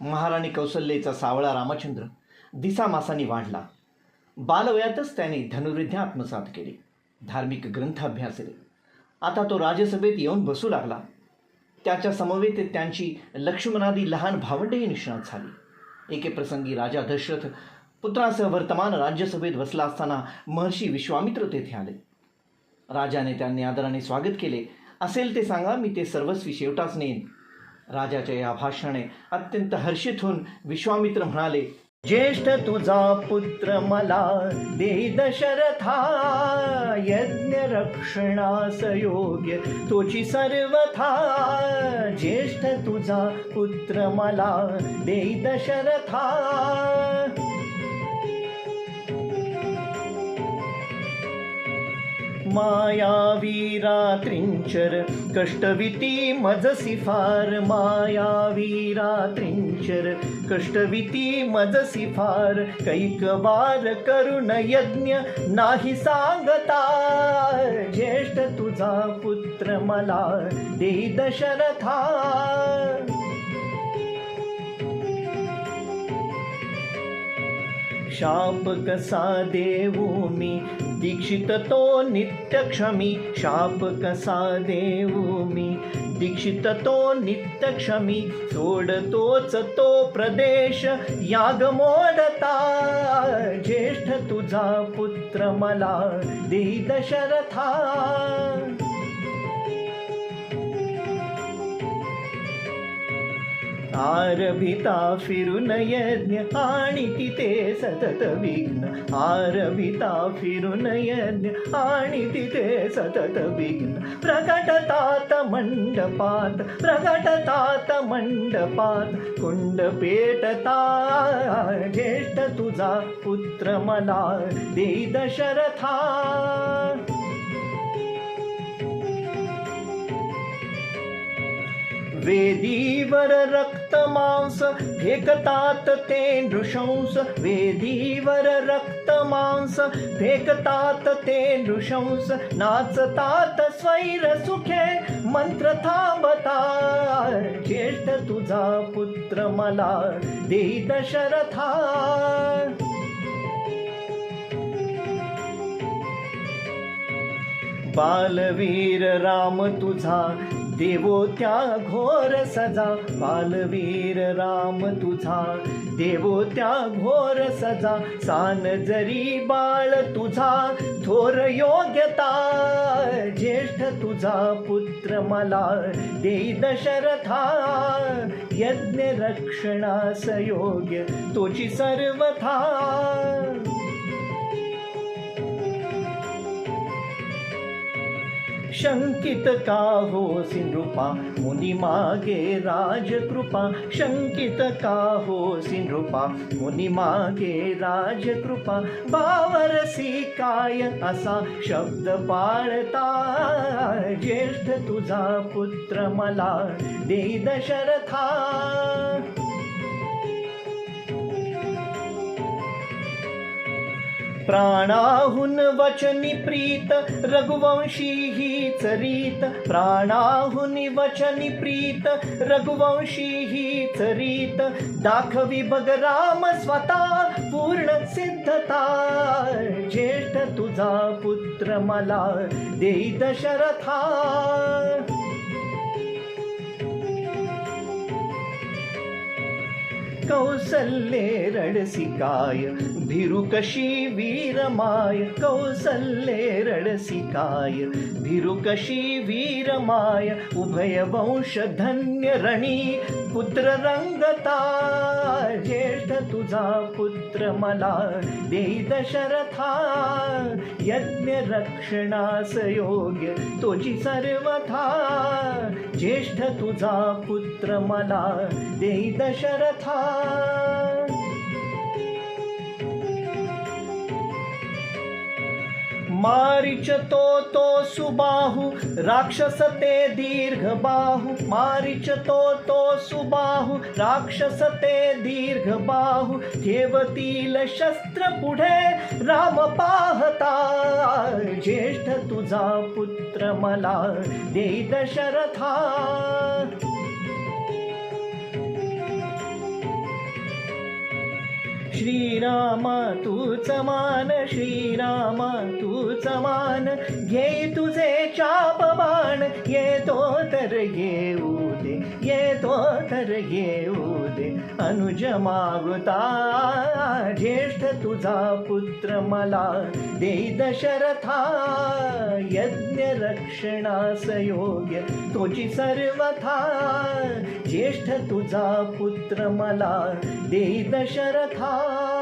महाराणी कौसल्येचा सावळा रामचंद्र दिसामासानी वाढला. बालवयातच त्याने धनुर्विद्या आत्मसात केली. धार्मिक ग्रंथ अभ्यासले आता तो राजसभेत येऊन बसू लागला. त्याच्या समवेत त्यांची लक्ष्मणादी लहान भावंडेही निष्णात झाली. एके प्रसंगी राजा दशरथ पुत्रासह वर्तमान राज्यसभेत बसला असताना महर्षी विश्वामित्र तेथे आले. राजाने त्यांनी आदराने स्वागत केले. असेल ते सांगा मी ते सर्वस्वी शेवटाच नेईन. राजाच्या या भाषणाने अत्यंत हर्षित होऊन विश्वामित्र म्हणाले ज्येष्ठ तुझा पुत्र मला दे दशरथा यज्ञ रक्षणास योग्य तुझी सर्वथा. ज्येष्ठ तुझा पुत्र मला दे दशरथा. मायावी रात्रिंचर कष्टविती मजसी फार मायावी रात्रिंचर कष्टविती मजसी फार कैक वार करुण यज्ञ नाही सांगता. ज्येष्ठ तुझा पुत्र मला दे दशरथा. शाप कसा देऊ मी? दीक्षित तो नित्य क्षमी शाप कसा देऊ मी? दीक्षित तो नित्य क्षमी सोडतोच तो प्रदेश याग मोडता. ज्येष्ठ तुझा पुत्र मला दे दशरथा. आरभिता फिरून यज्ञ आणि तिथे सतत विघ्न. आरभिता फिरून यज्ञ आणि तिथे सतत विघ्न. प्रगटतात मंडपात प्रगटतात मंडपात. कुंड पेटता ज्येष्ठ तुझा पुत्र मला दे दशरथा. वेदीवर रक्त मांस फेकतात ते नृशंस. वेदीवर रक्त मांस फेकतात ते नृशंस. नाचतात स्वैर सुखे मंत्र थांबता ज्येष्ठ तुझा पुत्र मला दे दशरथा बालवीर राम तुझा देवो त्या घोर सजा बालवीर राम तुझा. देवो त्या घोर सजा सान जरी बाळ तुझा. थोर योग्यता ज्येष्ठ तुझा पुत्र मला. दे दशरथा यज्ञ रक्षणास योग्य तोची सर्वथा. शंकित का होसी नृपा मुनी मागे राजकृपा। शंकित का होसी नृपा मुनी मागे राजकृपा। बावरसी काय असा शब्द पाळता। ज्येष्ठ तुझा पुत्र मला दे दशरथा। प्राणाहून वचनी प्रीत रघुवंशी ही चरित. प्राणाहून वचनी प्रीत रघुवंशी ही चरित. दाखवी बगराम स्वतः पूर्ण सिद्धता. ज्येष्ठ तुझा पुत्र मला देई दशरथा. कौसल्ये रडसिकाय भिरुकशी वीरमाय कौसल्ये रडसिकाय भिरुकशी वीरमाय उभय वंश धन्य रणी पुत्र रंगता ज्येष्ठ तुझा पुत्र मला दे दशरथा यज्ञ रक्षणास योग्य तोची सर्वथा ज्येष्ठ तुझा पुत्र मला दे दशरथा मारिच तो तो सुबाहु राक्षस ते दीर्घ बाहु. मारिच तो तो सुबाहु राक्षस ते दीर्घ बाहु. ठेवतील शस्त्र पुढे राम पाहता. ज्येष्ठ तुझा पुत्र मला दे दशरथा. श्रीराम तूच मान श्रीराम तूच मान. घे तुझे चापमान येतो तर घेऊ दे घेऊ येऊ दे अनुज मागुता ज्येष्ठ तुझा पुत्र मला देई दशरथा. यज्ञ रक्षणास योग्य तोची सर्वथा. ज्येष्ठ तुझा पुत्र मला देई दशरथा.